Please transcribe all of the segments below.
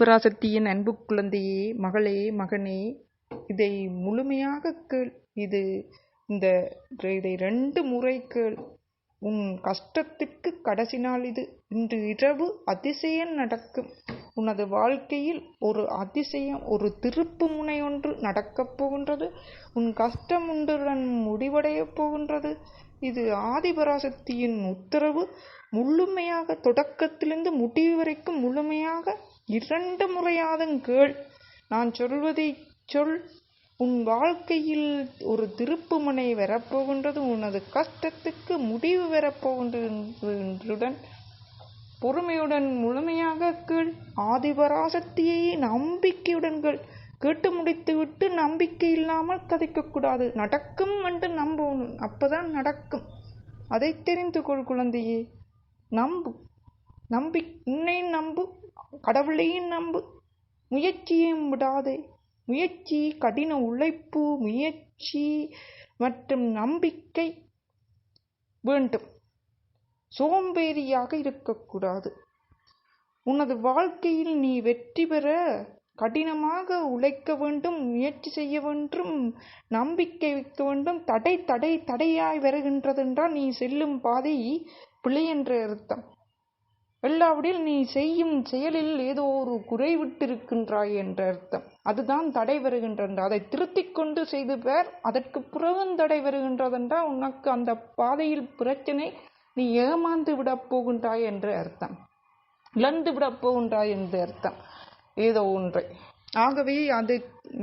பராசக்தியின் அன்பு குழந்தையே மகளே மகனே இதை முழுமையாக கேள். இது இந்த இதை ரெண்டு முறை கேள். உன் கஷ்டத்திற்கு கடைசி நாள் இது. இன்று இரவு அதிசயம் நடக்கும். உனது வாழ்க்கையில் ஒரு அதிசயம் ஒரு திருப்பு முனை ஒன்று நடக்கப் போகின்றது. உன் கஷ்டம் ஒன்றுடன் முடிவடையப் போகின்றது. இது ஆதிபராசக்தியின் உத்தரவு. முழுமையாக தொடக்கத்திலிருந்து முடிவு வரைக்கும் முழுமையாக இரண்டு முறையாதும் கேள். நான் சொல்வதை சொல். உன் வாழ்க்கையில் ஒரு திருப்புமுனை வரப்போகின்றது. உனது கஷ்டத்துக்கு முடிவு வரப்போகின்றதுடன் பொறுமையுடன் முழுமையாக கேள். ஆதிபராசக்தியை நம்பிக்கையுடன் கேள். கேட்டு முடித்துவிட்டு நம்பிக்கை இல்லாமல் கதைக்கக்கூடாது நடக்கும் என்று நம்பணும் அப்போதான் நடக்கும். அதை தெரிந்து கொள் குழந்தையே. நம்பு. நம்பி. உன்னை நம்பு. கடவுளையும் நம்பு. முயற்சியும் விடாதே. முயற்சி கடின உழைப்பு முயற்சி மற்றும் நம்பிக்கை வேண்டும். சோம்பேறியாக இருக்கக்கூடாது. உனது வாழ்க்கையில் நீ வெற்றி பெற கடினமாக உழைக்க வேண்டும் முயற்சி செய்ய வேண்டும் நம்பிக்கை வைக்க வேண்டும். தடை தடை தடையாய் வருகின்றதென்றால் நீ செல்லும் பாதை பிழை என்ற அர்த்தம். எல்லாவிடில் நீ செய்யும் செயலில் ஏதோ ஒரு குறைவிட்டிருக்கின்றாய் என்ற அர்த்தம். அதுதான் தடை வருகின்றன அதை திருத்திக் கொண்டு செய்து பேர் அதற்கு பிறகும் தடை வருகின்றதென்றால் உனக்கு அந்த பாதையில் பிரச்சனை நீ ஏமாந்து விடப் போகின்றாய் என்ற அர்த்தம். இழந்து விடப் போகின்றாய் என்ற அர்த்தம். ஏதோ ஒன்றை. ஆகவே அது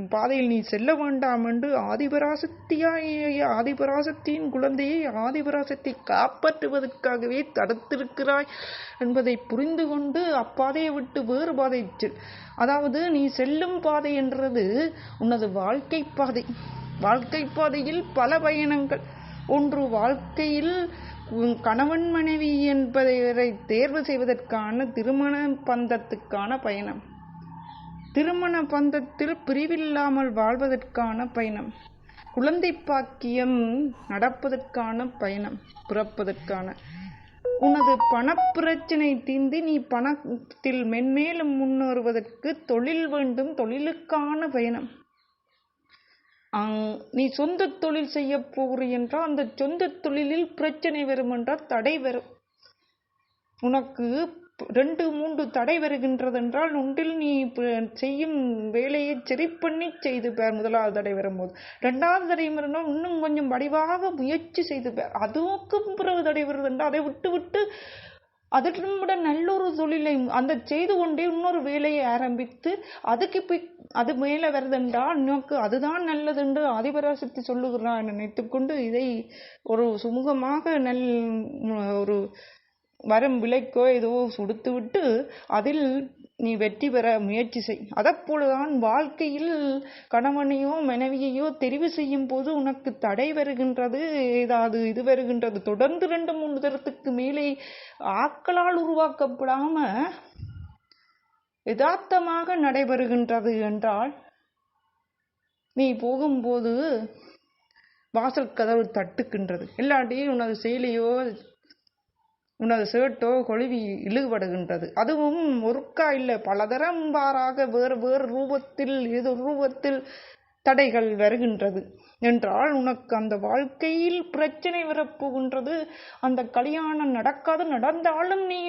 பாதையில் நீ செல்ல வேண்டாம் என்று ஆதிபராசக்தியாய ஆதிபராசக்தியின் குழந்தையை ஆதிபராசக்தி காப்பாற்றுவதற்காகவே தடுத்திருக்கிறாய் என்பதை புரிந்து கொண்டு அப்பாதையை விட்டு வேறு பாதை அதாவது நீ செல்லும் பாதை என்றது உனது வாழ்க்கை பாதை. வாழ்க்கை பாதையில் பல பயணங்கள். ஒன்று வாழ்க்கையில் கணவன் மனைவி என்பதை தேர்வு செய்வதற்கான திருமண பந்தத்துக்கான பயணம். திருமண பந்தத்தில் பிரிவில்லாமல் வாழ்வதற்கான பயணம். குழந்தை பாக்கியம் நடப்பதற்கான பயணம் பிறப்பதற்கான. உனது பணப்பிரச்சனை தீந்து நீ பணத்தில் மென்மேலும் முன்னேறுவதற்கு தொழில் வேண்டும் தொழிலுக்கான பயணம். நீ சொந்த தொழில் செய்ய போகிறீ என்றால் அந்த சொந்த தொழிலில் பிரச்சனை வரும் என்றால் தடை வரும். உனக்கு ரெண்டு மூன்று தடை வருகின்றதென்றால் ஒன்றில் நீ செய்யும் வேலையை சரி பண்ணி செய்து பேர் முதலாவது தடை வரும்போது. ரெண்டாவது தடை வரணும் இன்னும் கொஞ்சம் வடிவாக முயற்சி செய்து பேர். அதுவுக்கும் பிறகு தடை வருதுன்றால் அதை விட்டு விட்டு அதற்கும் விட நல்லொரு தொழிலை அந்த செய்து கொண்டே இன்னொரு வேலையை ஆரம்பித்து அதுக்கு போய் அது மேலே வருதென்றால் நமக்கு அதுதான் நல்லது என்று அதிபராசக்தி சொல்லுகிறான் நினைத்துக்கொண்டு இதை ஒரு சுமூகமாக நல் ஒரு வரும் விலைக்கோ ஏதோ சுடுத்து விட்டு அதில் நீ வெற்றி பெற முயற்சி செய். அதப்போலதான் வாழ்க்கையில் கணவனையோ மனைவியையோ தெரிவு செய்யும் போது உனக்கு தடை வருகின்றது ஏதாவது இது வருகின்றது. தொடர்ந்து ரெண்டு மூன்று தரத்துக்கு மேலே ஆக்களால் உருவாக்கப்படாம யதார்த்தமாக நடைபெறுகின்றது என்றால் நீ போகும்போது வாசல் கதவு தட்டுக்கின்றது. இல்லாட்டி உனது செயலியோ உனது சேட்டோ கொழுவி இழுபடுகின்றது. அதுவும் ஒருக்கா இல்லை. பலதரம் வாராக வேறு வேறு ரூபத்தில் ஏதோ ரூபத்தில் தடைகள் வருகின்றது. என்றால் உனக்கு அந்த வாழ்க்கையில் பிரச்சனை வரப்போகின்றது. அந்த கல்யாணம் நடக்காது நடந்தாலும் நீ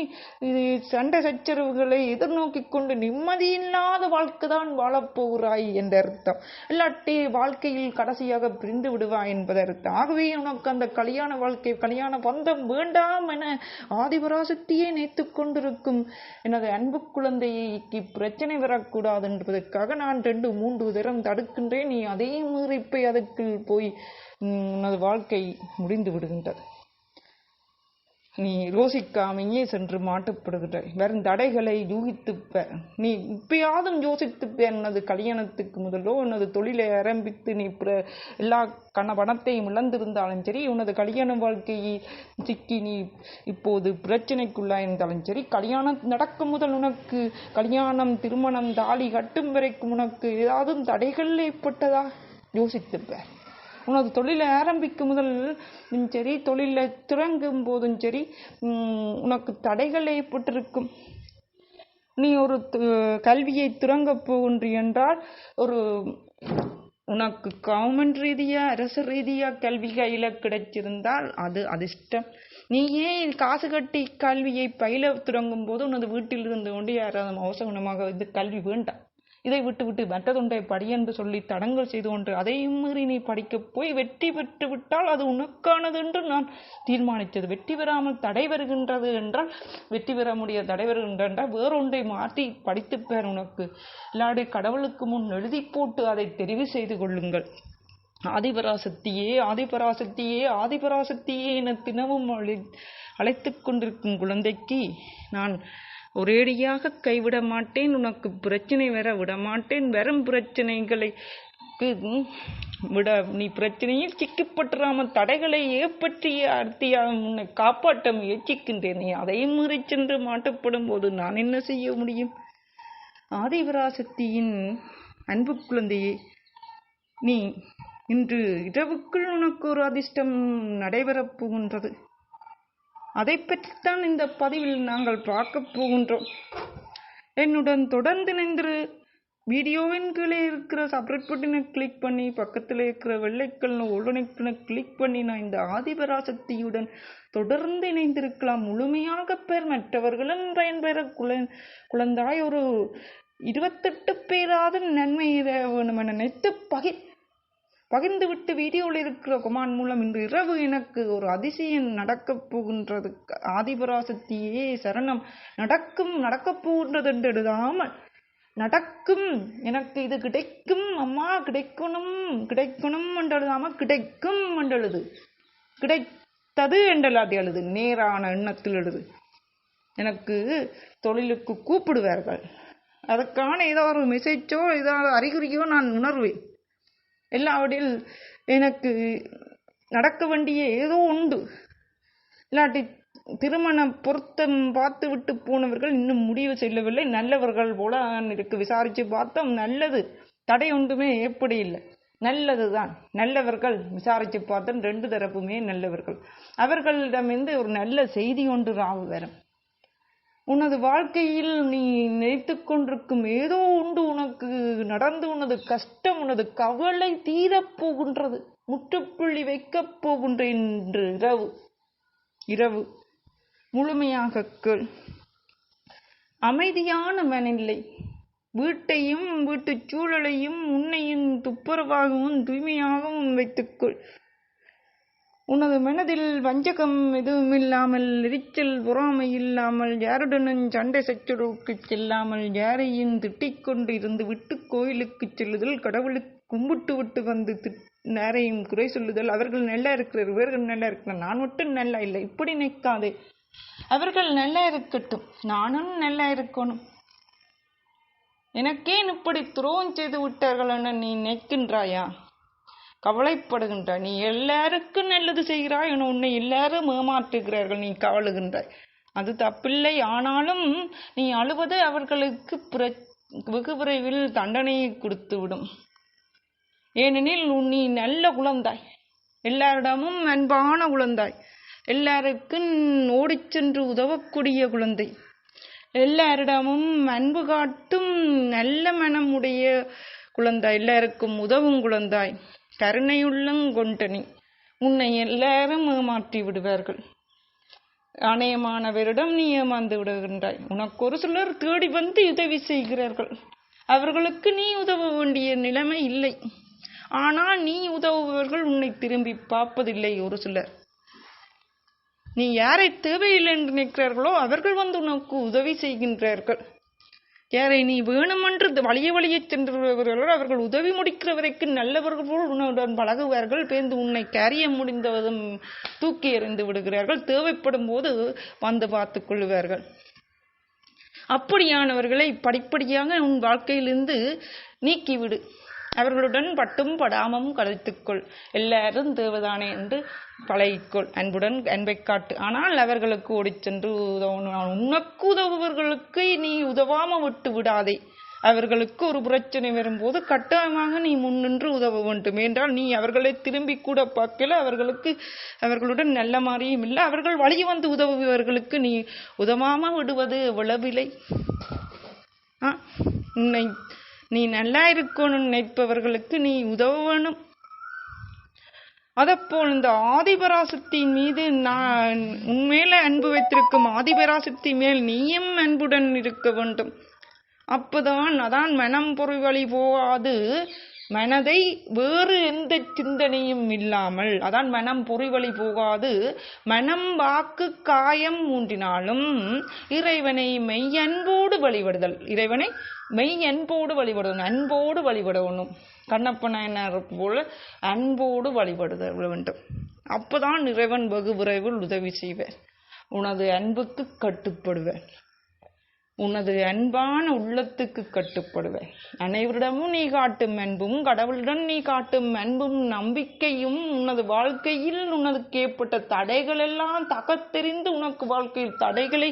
இது சண்டை சச்சரவுகளை எதிர்நோக்கி கொண்டு நிம்மதியில்லாத வாழ்க்கை தான் வாழப்போகிறாய் என்ற அர்த்தம். இல்லாட்டி வாழ்க்கையில் கடைசியாக பிரிந்து விடுவாய் என்பது அர்த்தம். ஆகவே உனக்கு அந்த கல்யாண வாழ்க்கை கல்யாண பந்தம் வேண்டாம் என ஆதிபராசக்தியே நினைத்து கொண்டிருக்கும் எனது அன்பு குழந்தைக்கு பிரச்சனை வரக்கூடாது என்பதற்காக நான் ரெண்டு மூன்று தரம் தடுக்கின்றேன். நீ அதே மீறிப்பை அதுக்கு விட்டு போய் உனது வாழ்க்கை முடிந்து விடுகின்றது. நீ யோசிக்காமையே சென்று மாட்டப்படுகிறாய் வெறும் தடைகளை யூகித்துப்ப. நீ இப்பயாவது யோசித்துப்ப என்னது கல்யாணத்துக்கு முதலோ உனது தொழிலை ஆரம்பித்து நீ எல்லா கண பணத்தையும் இழந்திருந்தாலும் சரி உனது கல்யாண வாழ்க்கையை சிக்கி நீ இப்போது பிரச்சனைக்குள்ளாயிருந்தாலும் சரி கல்யாணம் நடக்கும் முதல் உனக்கு கல்யாணம் திருமணம் தாலி கட்டும் வரைக்கும் உனக்கு ஏதாவது தடைகள் ஏற்பட்டதா? யோசித்துப்ப உனது தொழிலை ஆரம்பிக்கும் முதலும் சரி தொழிலை தொடங்கும் போதும் சரி உனக்கு தடைகள் ஏற்பட்டிருக்கும். நீ ஒரு கல்வியை துறங்க போகின்றி என்றால் ஒரு உனக்கு கவர்மெண்ட் ரீதியாக அரசு ரீதியாக கல்வி கையில் கிடைச்சிருந்தால் அது அதிர்ஷ்டம். நீ ஏன் காசு கட்டி கல்வியை பயில தொடங்கும் போது உனது வீட்டில் இருந்து கொண்டு யாராவது அவசகுணமாக இது கல்வி வேண்டாம். இதை விட்டுவிட்டு மற்றதொன்றை படி என்று சொல்லி தடங்கல் செய்து கொண்டு அதையும் மீறி நீ படிக்கப் போய் வெற்றி பெற்று விட்டால் அது உனக்கானது என்று நான் தீர்மானித்தது. வெற்றி பெறாமல் தடை வருகின்றது என்றால் வெற்றி பெற முடிய தடை வருகின்ற வேறொன்றை மாற்றி படித்துப்பேன் உனக்கு. இல்லாடி கடவுளுக்கு முன் எழுதி போட்டு அதை தெரிவு செய்து கொள்ளுங்கள். ஆதிபராசக்தியே ஆதிபராசக்தியே ஆதிபராசக்தியே என தினமும் அழை அழைத்து கொண்டிருக்கும் குழந்தைக்கு நான் ஒரேடியாக கைவிட மாட்டேன் உனக்கு பிரச்சனை வர விட மாட்டேன் பிரச்சனைகளை விட நீ பிரச்சனையில் சிக்கப்பட்டுறாமல் தடைகளை ஏற்பற்றிய அர்த்தியாக உன்னை காப்பாற்ற முயற்சிக்கின்றேன். நீ அதையும் மீறி சென்று மாட்டப்படும் போது நான் என்ன செய்ய முடியும்? ஆதிவராசக்தியின் அன்பு குழந்தையே நீ இன்று இரவுக்குள் உனக்கு ஒரு அதிர்ஷ்டம் நடைபெறப் போகின்றது. அதை பற்றித்தான் இந்த பதிவில் நாங்கள் பார்க்க போகின்றோம். என்னுடன் தொடர்ந்து நின்று வீடியோவின் கீழே இருக்கிற சப்ரேட் பட்டனை கிளிக் பண்ணி பக்கத்தில் இருக்கிற வெள்ளைக்கல் உடனுக்குன கிளிக் பண்ணி நான் இந்த ஆதிபராசக்தியுடன் தொடர்ந்து இணைந்திருக்கலாம். முழுமையாக பேர் மற்றவர்களும் பயன்பெற குழ குழந்தாய் ஒரு இருபத்தெட்டு பேராத நன்மை நினைத்து பகிர் பகிர்ந்துவிட்டு வீடியோவில் இருக்கிற குமான் மூலம் இன்று இரவு எனக்கு ஒரு அதிசயம் நடக்கப் போகின்றது. ஆதிபராசக்தியே சரணம். நடக்கும் நடக்கப் போகின்றது என்று எழுதாமல் நடக்கும். எனக்கு இது கிடைக்கும் அம்மா கிடைக்கணும் கிடைக்கணும் என்று எழுதாமல் கிடைக்கும் என்று எழுது. கிடைத்தது என்றெல்லாது எழுது. நேரான எண்ணத்தில் எழுது. எனக்கு தொழிலுக்கு கூப்பிடுவார்கள். அதற்கான ஏதோ ஒரு மெசேஜோ ஏதாவது அறிகுறியோ நான் உணர்வேன். எல்லாவற்றில் எனக்கு நடக்க வேண்டிய ஏதோ உண்டு. இல்லாட்டி திருமண பொருத்தம் பார்த்து விட்டு போனவர்கள் இன்னும் முடிவு செய்யவில்லை. நல்லவர்கள் போல நான் இருக்கு. விசாரித்து பார்த்தோம். நல்லது. தடை ஒன்றுமே எப்படி இல்லை. நல்லது தான் நல்லவர்கள் விசாரித்து பார்த்தோம். ரெண்டு தரப்புமே நல்லவர்கள். அவர்களிடமிருந்து ஒரு நல்ல செய்தி ஒன்று ராவு வரும். உனது வாழ்க்கையில் நீ நினைத்து கொண்டிருக்கும் ஏதோ உண்டு உனக்கு நடந்து உனது கஷ்டம் உனது கவலை தீரப் போகின்றது. முற்றுப்புள்ளி வைக்கப் போகின்ற இன்று இரவு. இரவு. முழுமையாக கேள். அமைதியான மனநிலை. வீட்டையும் வீட்டுச் சூழலையும் உன்னையும் துப்புரவாகவும் தூய்மையாகவும் வைத்துக்கொள் உனது மனதில் வஞ்சகம் எதுவும் இல்லாமல் எரிச்சல் பொறாமை இல்லாமல் யாருடனும் சண்டை சச்சரவுக்கு செல்லாமல் யாரையும் திட்டிக் கொண்டு இருந்து விட்டு கோயிலுக்கு செல்லுதல் கடவுளுக்கு கும்பிட்டு விட்டு வந்து திட்- குறை சொல்லுதல் அவர்கள் நல்லா இருக்கிறார் இவர்கள் நல்லா இருக்கிறார் நான் மட்டும் நல்லா இல்லை இப்படி நிற்காதே அவர்கள் நல்லா இருக்கட்டும் நானும் நல்லா இருக்கணும். எனக்கேன் இப்படி துரோகம் செய்து விட்டார்கள் என நீ நினைக்கின்றாயா? கவலைப்படுகின்றாய். நீ எல்லாருக்கும் நல்லது செய்கிறாய். என உன்னை எல்லாரும் ஏமாற்றுகிறார்கள். நீ கவலுகின்றாய். அது தப்பில்லை. ஆனாலும் நீ அழுவது அவர்களுக்கு பிர- வெகு விரைவில் தண்டனையை கொடுத்துவிடும். ஏனெனில் உன் நீ நல்ல குழந்தாய். எல்லாரிடமும் அன்பான குழந்தாய். எல்லாருக்கும் ஓடிச் சென்று உதவக்கூடிய குழந்தை. எல்லாரிடமும் அன்பு காட்டும் நல்ல மனமுடைய குழந்தாய். எல்லாருக்கும் உதவும் குழந்தாய். கருணையுள்ளங் கொண்டனி. உன்னை எல்லாரும் ஏமாற்றி விடுவார்கள். அநேயமானவரிடம் நீ ஏமாந்து விடுகின்றாய். உனக்கு ஒரு சிலர் தேடி வந்து உதவி செய்கிறார்கள். அவர்களுக்கு நீ உதவ வேண்டிய நிலைமை இல்லை. ஆனால் நீ உதவுபவர்கள் உன்னை திரும்பி பார்ப்பதில்லை ஒரு சிலர். நீ யாரை தேவையில்லை என்று நினைக்கிறார்களோ அவர்கள் வந்து உனக்கு உதவி செய்கின்றார்கள். ஏறை நீ வேணுமென்று வழிய வழிய சென்றவர்களோ அவர்கள் உதவி முடிக்கிற வரைக்கும் நல்லவர்கள் போல் உன்னுடன் பழகுவார்கள். பேர்ந்து உன்னை கரிய முடிந்தவதும் தூக்கி எறிந்து விடுகிறார்கள். தேவைப்படும் போது வந்து பார்த்து கொள்ளுவார்கள் அப்படியானவர்களை படிப்படியாக உன் வாழ்க்கையிலிருந்து நீக்கிவிடு. அவர்களுடன் பட்டும் படாமம் கழித்துக்கொள். எல்லாரும் தேவதானே என்று பழகிக்கொள். அன்புடன் அன்பை காட்டு. ஆனால் அவர்களுக்கு ஓடிச் சென்று உதவணும் உனக்கு உதவுபவர்களுக்கு நீ உதவாம விட்டு விடாதே. அவர்களுக்கு ஒரு பிரச்சனை வரும்போது கட்டாயமாக நீ முன்னின்று உதவ வேண்டும். என்றால் நீ அவர்களை திரும்பி கூட பார்க்கல. அவர்களுக்கு அவர்களுடன் நல்ல மாதிரியும் இல்லை. அவர்கள் வழி வந்து உதவுபவர்களுக்கு நீ உதவாம விடுவது எவ்வளவில்லை ஆ உன்னை நீ நல்லா இருக்கணும்னு நினைப்பவர்களுக்கு நீ உதவணும். அதப்போல் இந்த ஆதிபராசக்தியின் மீது நான் உன்மேல அன்பு வைத்திருக்கும் ஆதிபராசக்தி மேல் நீயும் அன்புடன் இருக்க வேண்டும். அப்போதான் அதான் மனம் பொறிவழி போகாது. மனதை வேறு எந்த சிந்தனையும் இல்லாமல் அதான் மனம் பொறிவழி போகாது மனம் வாக்கு காயம் மூன்றினாலும் இறைவனை மெய் அன்போடு வழிபடுதல். இறைவனை மெய் அன்போடு வழிபடணும் அன்போடு வழிபடணும். கண்ணப்பன என்ன போல அன்போடு வழிபடுதல் வேண்டும் அப்போதான் இறைவன் வெகு விரைவில் உதவி செய்வார் உனது அன்புக்கு கட்டுப்படுவேன். உனது அன்பான உள்ளத்துக்கு கட்டுப்படுவேன் அனைவரிடமும் நீ காட்டும் அன்பும் கடவுளிடம் நீ காட்டும் அன்பும் நம்பிக்கையும் உனது வாழ்க்கையில் உனக்கு ஏற்பட்ட தடைகள் எல்லாம் தகத்தெறிந்து உனக்கு வாழ்க்கையில் தடைகளை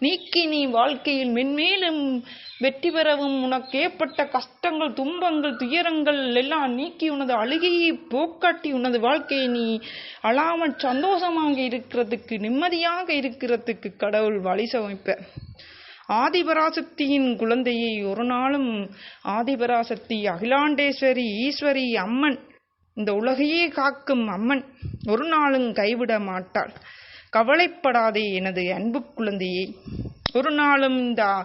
நீக்கி நீ வாழ்க்கையில் மென்மேலும் வெற்றி பெறவும் உனக்கு ஏற்பட்ட கஷ்டங்கள் துன்பங்கள் துயரங்கள் எல்லாம் நீக்கி உனது அழுகையை போக்காட்டி உனது வாழ்க்கையை நீ அழாமல் சந்தோஷமாக இருக்கிறதுக்கு நிம்மதியாக இருக்கிறதுக்கு கடவுள் வழி சமைப்பேன் ஆதிபராசக்தியின் குழந்தையை ஒரு நாளும் ஆதிபராசக்தி அகிலாண்டேஸ்வரி ஈஸ்வரி அம்மன் இந்த உலகையே காக்கும் அம்மன் ஒரு நாளும் கைவிட மாட்டாள். கவலைப்படாதே எனது அன்பு குழந்தையை. ஒரு நாளும் இந்த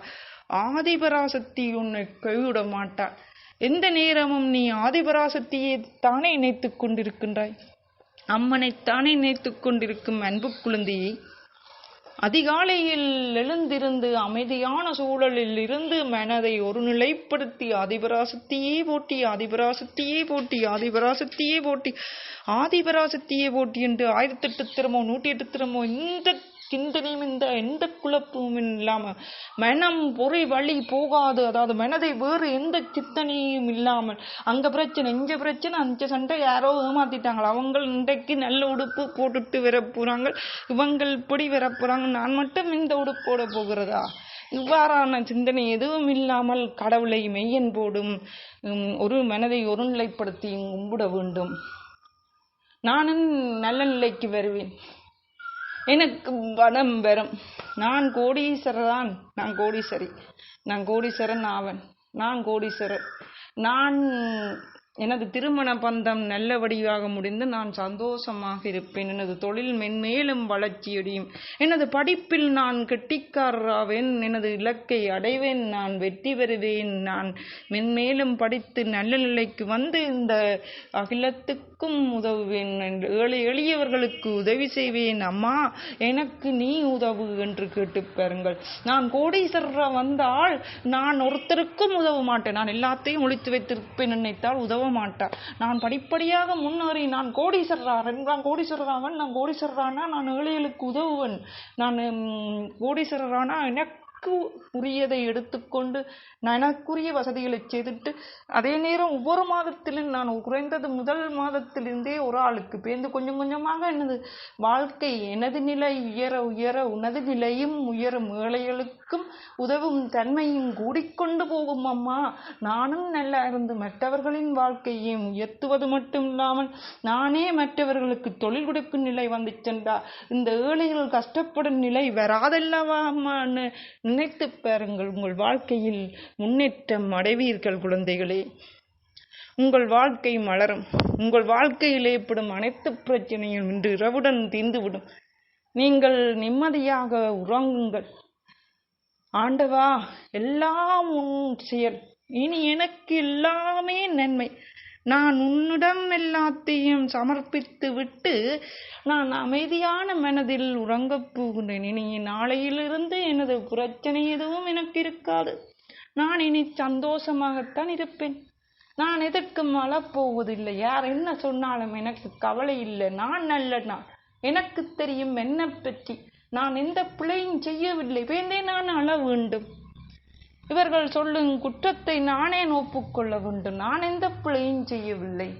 ஆதிபராசக்தி உன்னை கைவிட மாட்டாள். எந்த நேரமும் நீ ஆதிபராசக்தியை தானே நினைத்து கொண்டிருக்கின்றாய்? அம்மனைத்தானே நினைத்து கொண்டிருக்கும் அன்பு குழந்தையை. அதிகாலையில் எழுந்திருந்து அமைதியான சூழலில் இருந்து மனதை ஒருநிலைப்படுத்தி ஆதிபராசக்தியே போட்டி ஆதிபராசக்தியே போட்டி ஆதிபராசக்தியே போட்டி ஆதிபராசக்தியே போட்டி என்று ஆயிரத்தெட்டு திறமோ நூற்றி எட்டு திறமோ இந்த சிந்தனையும் இந்த எந்த குழப்பமும் இல்லாம மனம் பொறி வழி போகாது. அதாவது மனதை வேறு எந்த சிந்தனையும் இல்லாமல் அங்க பிரச்சனை இங்க பிரச்சனை அஞ்ச சண்டை யாரோ ஏமாத்திட்டாங்களா? அவங்க இன்றைக்கு நல்ல உடுப்பு போட்டுட்டு வர போறாங்க இவங்கள் இப்படி வர போறாங்க நான் மட்டும் இந்த உடுப்போட போகிறதா? இவ்வாறான சிந்தனை எதுவும் இல்லாமல் கடவுளை மெய்யன் போடும் ஒரு மனதை ஒருநிலைப்படுத்தி கும்பிட வேண்டும். நானும் நல்ல நிலைக்கு வருவேன். எனக்கு பணம் வரும் நான் கோடீஸ்வரர் நான் கோடீஸ்வரி. நான் கோடீஸ்வரன் ஆவன். நான் கோடீஸ்வரர். நான் எனது திருமண பந்தம் நல்லபடியாக முடிந்து நான் சந்தோஷமாக இருப்பேன். எனது தொழில் மென்மேலும் வளர்ச்சியடையும் எனது படிப்பில் நான் கெட்டிக்காரராவேன். எனது இலக்கை அடைவேன். நான் வெற்றி பெறுவேன். நான் மென்மேலும் படித்து நல்ல நிலைக்கு வந்து இந்த அகிலத்துக்கும் உதவுவேன் என்று ஏழை எளியவர்களுக்கு உதவி செய்வேன். அம்மா எனக்கு நீ உதவு என்று கேட்டு பாருங்கள். நான் கோடீஸ்வரரா வந்தால் நான் ஒருத்தருக்கும் உதவ மாட்டேன். நான் எல்லாத்தையும் ஒழித்து வைத்திருப்பேன். நினைத்தால் உதவ மாட்டார். நான் படிப்படியாக முன்னேறி நான் கோடீஸ்வரரா நான் கோடீஸ்வரராவன் நான் கோடீஸ்வரரானா நான் ஏழைகளுக்கு உதவுவன். நான் ம், கோடீஸ்வரரானா எனக்கு எனக்கு உரியதை எடுத்துக்கொண்டு நான் எனக்குரிய வசதிகளை செய்துட்டு அதே நேரம் ஒவ்வொரு மாதத்திலும் நான் குறைந்தது முதல் மாதத்திலிருந்தே ஒரு ஆளுக்கு பேர்ந்து கொஞ்சம் கொஞ்சமாக எனது வாழ்க்கை எனது நிலை உயர உயர உனது நிலையும் உயரும் ஏழைகளுக்கும் உதவும் தன்மையும் கூடிக்கொண்டு போகும் அம்மா. நானும் நல்லா இருந்து மற்றவர்களின் வாழ்க்கையையும் உயர்த்துவது மட்டும் இல்லாமல் நானே மற்றவர்களுக்கு தொழில் கொடுக்கும் நிலை வந்து சென்றா. இந்த ஏழைகள் கஷ்டப்படும் நிலை வராதல்லவா அம்மான்னு நினைத்து பாருங்கள் உங்கள் வாழ்க்கையில் முன்னேற்றம் அடைவீர்கள் குழந்தைகளே. உங்கள் வாழ்க்கை மலரும். உங்கள் வாழ்க்கையில் ஏற்படும் அனைத்து பிரச்சனையும் இன்று இரவுடன் தீர்ந்துவிடும். நீங்கள் நிம்மதியாக உறங்குங்கள். ஆண்டவா எல்லாம் உன் செயல். இனி எனக்கு எல்லாமே நன்மை. நான் உன்னிடம் எல்லாத்தையும் சமர்ப்பித்து விட்டு நான் அமைதியான மனதில் உறங்கப் போகின்றேன். இனி நாளையிலிருந்து எனது பிரச்சனை எதுவும் எனக்கு இருக்காது. நான் இனி சந்தோஷமாகத்தான் இருப்பேன். நான் எதற்கும் அழப்போவதில்லை. யார் என்ன சொன்னாலும் எனக்கு கவலை இல்லை. நான் நல்ல நான். எனக்கு தெரியும் என்ன பற்றி. நான் எந்த பிழையும் செய்யவில்லை. வேண்டே நான் அழ வேண்டும். இவர்கள் சொல்லும் குற்றத்தை நானே ஒப்புக்கொள்ள வேண்டும். நான் எந்த பிழையும் செய்யவில்லை.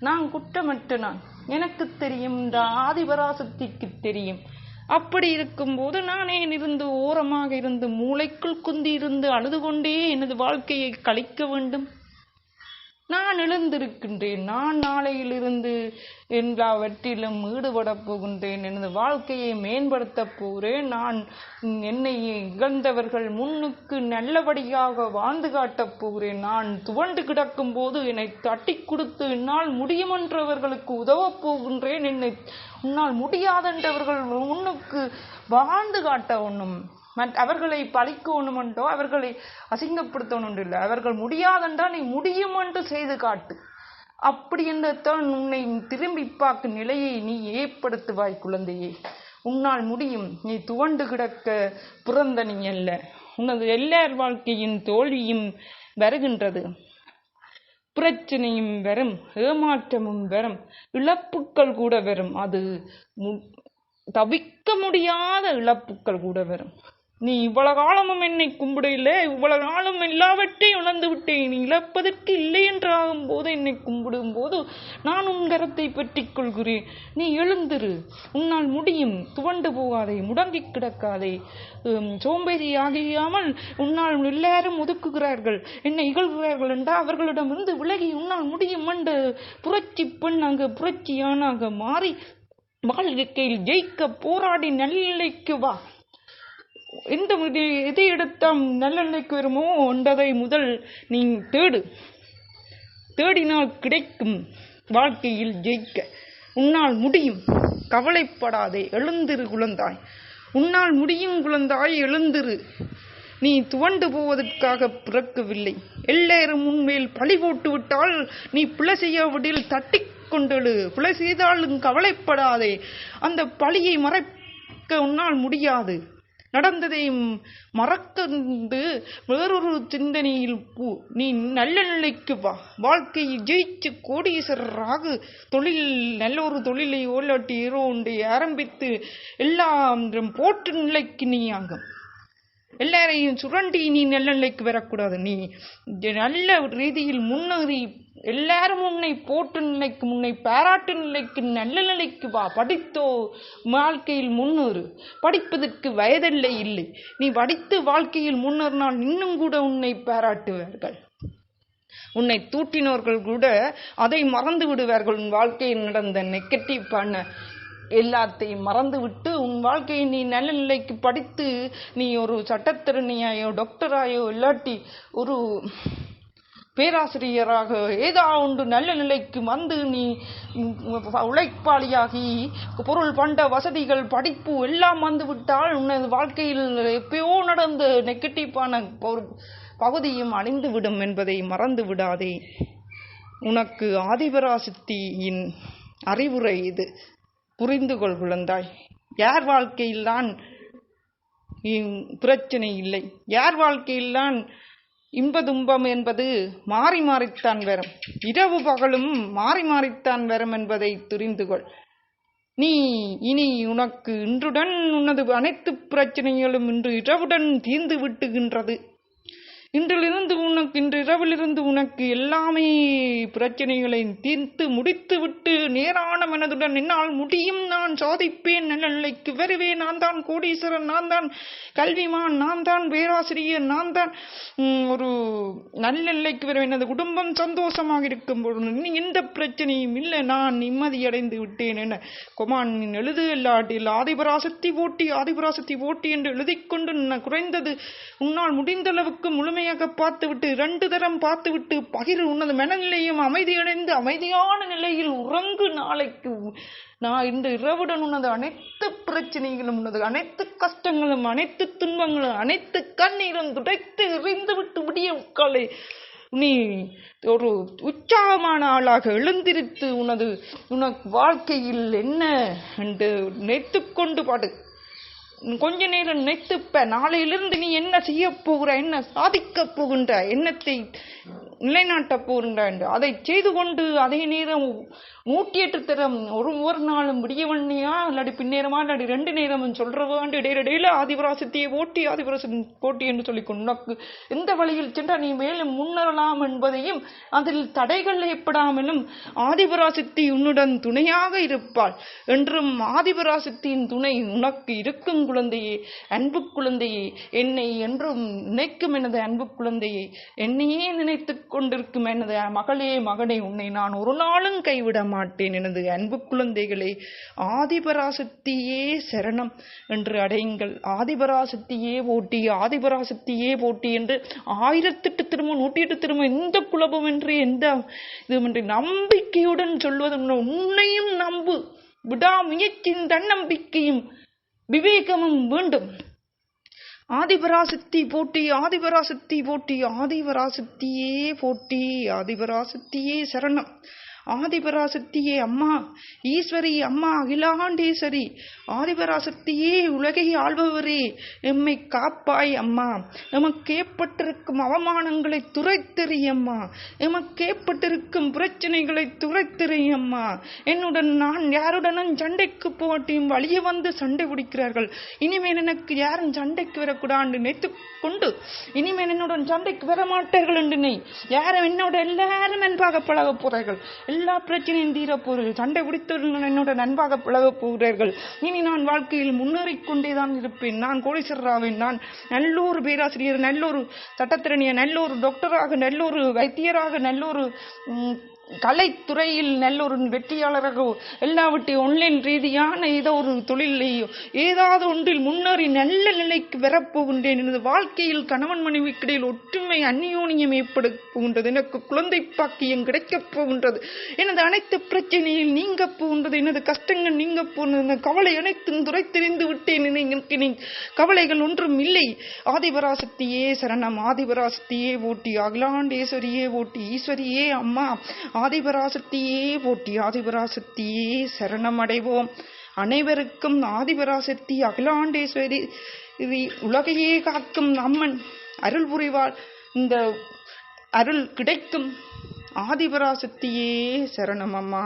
நான் குற்றமற்ற நான். எனக்கு தெரியும் இந்த ஆதிபராசக்திக்கு தெரியும். அப்படி இருக்கும்போது நானே இருந்து ஓரமாக இருந்து மூளைக்குள் குந்தி இருந்து அழுது கொண்டே எனது வாழ்க்கையை கழிக்க வேண்டும். நான் எழுந்திருக்கின்றேன் நான் நாளையிலிருந்து எல்லாவற்றிலும் ஈடுபடப் போகின்றேன் எனது வாழ்க்கையை மேம்படுத்தப் போகிறேன். நான் என்னை இழந்தவர்கள் முன்னுக்கு நல்லபடியாக வாழ்ந்து காட்டப் போகிறேன். நான் துவண்டு கிடக்கும் போது என்னை தட்டி கொடுத்து என்னால் முடியுமென்றவர்களுக்கு உதவப் போகின்றேன். என்னை உன்னால் முடியாதென்றவர்கள் முன்னுக்கு வாழ்ந்து காட்ட ஒண்ணும் மட் அவர்களை பழிக்கணுமென்றோ அவர்களை அசிங்கப்படுத்தணும் இல்லை அவர்கள் முடியாதென்றால் நீ முடியும் என்று செய்து காட்டு. அப்படி என்றத்தான் உன்னை திரும்பி பார்க்கும் நிலையை நீ ஏற்படுத்துவாய் குழந்தையே. உன்னால் முடியும். நீ துவண்டு கிடக்க பிறந்த நீ அல்ல. உனது எல்லார் வாழ்க்கையின் தோல்வியும் வருகின்றது. பிரச்சனையும் வரும் ஏமாற்றமும் வரும் இழப்புக்கள் கூட வரும். அது மு- முடியாத இழப்புக்கள் கூட வரும். நீ இவ்வளவு காலமும் என்னை கும்பிடவில்லை. இவ்வளவு காலம் எல்லாவற்றையும் இழந்து விட்டேன். நீ இழப்பதற்கு இல்லை என்று ஆகும்போது என்னை கும்பிடும் போது நான் உன் கரத்தை பற்றிக் கொள்கிறேன். நீ எழுந்திரு. உன்னால் முடியும். துவண்டு போகாதே. முடங்கி கிடக்காதே. சோம்பேறி ஆகியாமல் உன்னால் எல்லாரும் ஒதுக்குகிறார்கள். என்னை இகழ்கிறார்கள் என்றால் அவர்களிடமிருந்து விலகி உன்னால் முடியும் என்று புரட்சி பெண் அங்கு புரட்சியான மாறி வாழ்க்கையில் ஜெயிக்க போராடி நல்லைக்கு வா. எந்த இது எதை எடுத்தால் நல்லெண்ணெய்க்கு வருமோ? என்பதை முதல் நீ தேடு. தேடினால் கிடைக்கும் வாழ்க்கையில் ஜெயிக்க. உன்னால் முடியும். கவலைப்படாதே எழுந்திரு குழந்தாய். உன்னால் முடியும் குழந்தாய் எழுந்திரு. நீ துவண்டு போவதற்காக பிறக்கவில்லை. எல்லேரும் உன்மேல் பழி போட்டு விட்டால் நீ பிழை செய்யாவிடில் தட்டி கொண்டெழு. பிழை செய்தாலும் கவலைப்படாதே. அந்த பழியை மறைக்க உன்னால் முடியாது. நடந்ததை மறக்கந்து வேறொரு சிந்தனையில் பூ நீ நல்ல நிலைக்கு வா. வாழ்க்கையை ஜெயிச்சு கோடீஸ்வரராக தொழில் நல்ல ஒரு தொழிலை ஓலாட்டி ஏறோ ஒன்றை ஆரம்பித்து எல்லாம் போட்டு நிலைக்கு நீ ஆகும் எல்லாரையும் சுரண்டி நீ நல்ல நிலைக்கு வரக்கூடாது. நீ நல்ல ரீதியில் முன்னேறி எல்லாரும் உன்னை போட்டு நிலைக்கு உன்னை பாராட்டு நிலைக்கு நல்ல நிலைக்கு வா படித்தோ வாழ்க்கையில் முன்னேறு. படிப்பதற்கு வயதில்லை இல்லை. நீ படித்து வாழ்க்கையில் முன்னேறினால் இன்னும் கூட உன்னை பாராட்டுவார்கள். உன்னை தூட்டினோர்கள் கூட அதை மறந்து விடுவார்கள். உன் வாழ்க்கையில் நடந்த நெகட்டிவான எல்லாத்தையும் மறந்துவிட்டு உன் வாழ்க்கையை நீ நல்ல நிலைக்கு படித்து நீ ஒரு சட்டத்திறனியாயோ டாக்டராயோ இல்லாட்டி ஒரு பேராசிரியராக ஏதா ஒன்று நல்ல நிலைக்கு வந்து நீ உழைப்பாளியாகி பொருள் பண்ட வசதிகள் படிப்பு எல்லாம் வந்து விட்டால் உனது வாழ்க்கையில் எப்பயோ நடந்த நெகட்டிவான ஒரு பகுதியும் அழிந்துவிடும் என்பதை மறந்து விடாதே. உனக்கு ஆதிபராசக்தியின் அறிவுரை இது. புரிந்து கொள் குழந்தாய். யார் வாழ்க்கையில்தான் பிரச்சனை இல்லை. யார் வாழ்க்கையில்தான் இன்ப துன்பம் என்பது மாறி மாறித்தான் வரும். இரவு பகலும் மாறி மாறித்தான் வரும் என்பதை தெரிந்து கொள். நீ இனி உனக்கு இன்றுடன் உனது அனைத்து பிரச்சனைகளும் இன்று இரவுடன் தீர்ந்து விட்டுகின்றது. இன்றிலிருந்து உனக்கு இன்று இரவிலிருந்து உனக்கு எல்லாமே பிரச்சனைகளை தீர்த்து முடித்து விட்டு நேரான மனதுடன் என்னால் முடியும். நான் சாதிப்பேன் நல்லநிலைக்கு வருவேன் நான் தான் கோடீஸ்வரன் நான் தான் கல்விமான் நான் தான் பேராசிரியர் நான் தான் ஒரு நல்ல நிலைக்கு வருவேன். எனது குடும்பம் சந்தோஷமாக இருக்கும் பொழுது நீ எந்த பிரச்சனையும் இல்லை. நான் நிம்மதியடைந்து விட்டேன் என கொமான் எழுது இல்லாட்டில் ஆதிபராசக்தி போட்டி ஆதிபராசக்தி போட்டி என்று எழுதிக்கொண்டு குறைந்தது உன்னால் முடிந்த அளவுக்கு முழுமையாக பார்த்துவிட்டு இரண்டு தரம் பார்த்துவிட்டு பகிர் உன்னது மனநிலையும் அமைதியடைந்து அமைதியான நிலையில் உறங்கு நாளைக்கு. நான் இந்த இரவுடன் உனது அனைத்து பிரச்சனைகளும் உனது அனைத்து கஷ்டங்களும் அனைத்து துன்பங்களும் அனைத்து கண்ணீரும் துடைத்து எறிந்து விட்டு விடிய உட்காலை. நீ ஒரு உற்சாகமான ஆளாக எழுந்திருத்து உனது உனக்கு வாழ்க்கையில் என்ன என்று நினைத்துக் கொண்டு பாடு. கொஞ்ச நேரம் நினைத்துப்ப நாளையிலிருந்து நீ என்ன செய்ய போகிற என்ன சாதிக்க போகின்ற எண்ணத்தை நிலைநாட்டப் போகின்ற என்று. அதை செய்து கொண்டு அதே நேரம் நூற்றி எட்டு தரம் ஒரு ஒரு நாளும் விடியவண்ணியா இல்லாடி பின்னேரமா இல்லாடி ரெண்டு நேரமும் சொல்றவாண்டு இடையிடையில ஆதிபராசக்தியை ஓட்டி ஆதிபராசன் போட்டி என்று சொல்லி உனக்கு எந்த வழியில் சென்றால் நீ மேலும் முன்னேறலாம் என்பதையும் அதில் தடைகள் ஏற்படாமலும் ஆதிபராசக்தி உன்னுடன் துணையாக இருப்பாள் என்றும் ஆதிபராசக்தியின் துணை உனக்கு இருக்கும் குழந்தையே அன்பு குழந்தையே என்னை என்றும் நினைக்கும் எனது அன்பு குழந்தையை என்னையே நினைத்துக் கொண்டிருக்கும் எனது மகளே மகனே உன்னை நான் ஒரு நாளும் கைவிட மாட்டேன் எனது அன்பு குழந்தைகளே ஆதிபராசக்தியே சரணம் என்று அடையுங்கள். ஆதிபராசக்தியே போட்டி ஆதிபராசக்தியே போட்டி என்று ஆயிரத்தெட்டு திரும்ப நூற்றி எட்டு திரும்ப எந்த குழப்பம் என்று எந்த இதுமின்றி நம்பிக்கையுடன் சொல்வது உன்னையும் நம்பு. விடாமுயற்சியும் தன்னம்பிக்கையும் விவேகமும் வேண்டும். ஆதிபராசக்தி போட்டி ஆதிபராசக்தி போட்டி ஆதிபராசக்தியே போட்டி ஆதிபராசக்தியே சரணம். ஆதிபராசக்தியே அம்மா ஈஸ்வரி அம்மா அகிலாண்டேஸ்வரி. ஆதிபராசக்தியே உலகை ஆள்பவரே எம்மை காப்பாய் அம்மா. எமக்கு ஏற்பட்டிருக்கும் அவமானங்களை துரைத்தெறியம்மா. எமக்கு ஏற்பட்டிருக்கும் பிரச்சனைகளை துரைத்தெறியம்மா. என்னுடன் நான் யாருடனும் சண்டைக்கு போட்டியும் வழிய வந்து சண்டை பிடிக்கிறார்கள். இனிமேல் எனக்கு யாரும் சண்டைக்கு வரக்கூடாது நினைத்து கொண்டு இனிமேல் என்னுடன் சண்டைக்கு வர மாட்டார்கள் என்று நீ. யாரும் என்னோட எல்லாரும் அன்பாக பழக போறார்கள் எல்லா பிரச்சனையும் தீரப்போறீர்கள் சண்டை பிடித்தவர்கள் என்னோட நண்பாக பழக போகிறார்கள். இனி நான் வாழ்க்கையில் முன்னேறிக் கொண்டேதான் இருப்பேன். நான் கோடீஸ்வரராவேன். நான் நல்லொரு பேராசிரியர் நல்லொரு சட்டத்திறனிய நல்லொரு டாக்டராக நல்லொரு வைத்தியராக நல்லொரு கலைத்துறையில் நல்ல ஒரு வெற்றியாளராக எல்லாவற்றையும் ஒன்லைன் ரீதியான ஏதோ ஒரு தொழிலையோ ஏதாவது ஒன்றில் முன்னேறி நல்ல நிலைக்கு வரப்போகின்றேன் எனது வாழ்க்கையில் கணவன் மனைவிக்கிடையில் ஒற்றுமை அந்நியோனியம் ஏற்பட போகின்றது. எனக்கு குழந்தை பாக்கியம் கிடைக்கப் போகின்றது. எனது அனைத்து பிரச்சனையில் நீங்க போகின்றது. எனது கஷ்டங்கள் நீங்க போகின்றது. கவலை அனைத்தும் தெரிந்து விட்டேன் எனக்கு நீ கவலைகள் ஒன்றும் இல்லை. ஆதிபராசக்தியே சரணம். ஆதிபராசக்தியே ஓட்டி அகிலாண்டேஸ்வரியே ஓட்டி ஈஸ்வரியே அம்மா. ஆதிபராசக்தியே போட்டி ஆதிபராசக்தியே சரணம் அடைவோம் அனைவருக்கும் ஆதிபராசக்தி அகிலாண்டேஸ்வரி உலகையே காக்கும் அம்மன் அருள் புரிவாள் இந்த அருள் கிடைக்கும் ஆதிபராசக்தியே சரணம் அம்மா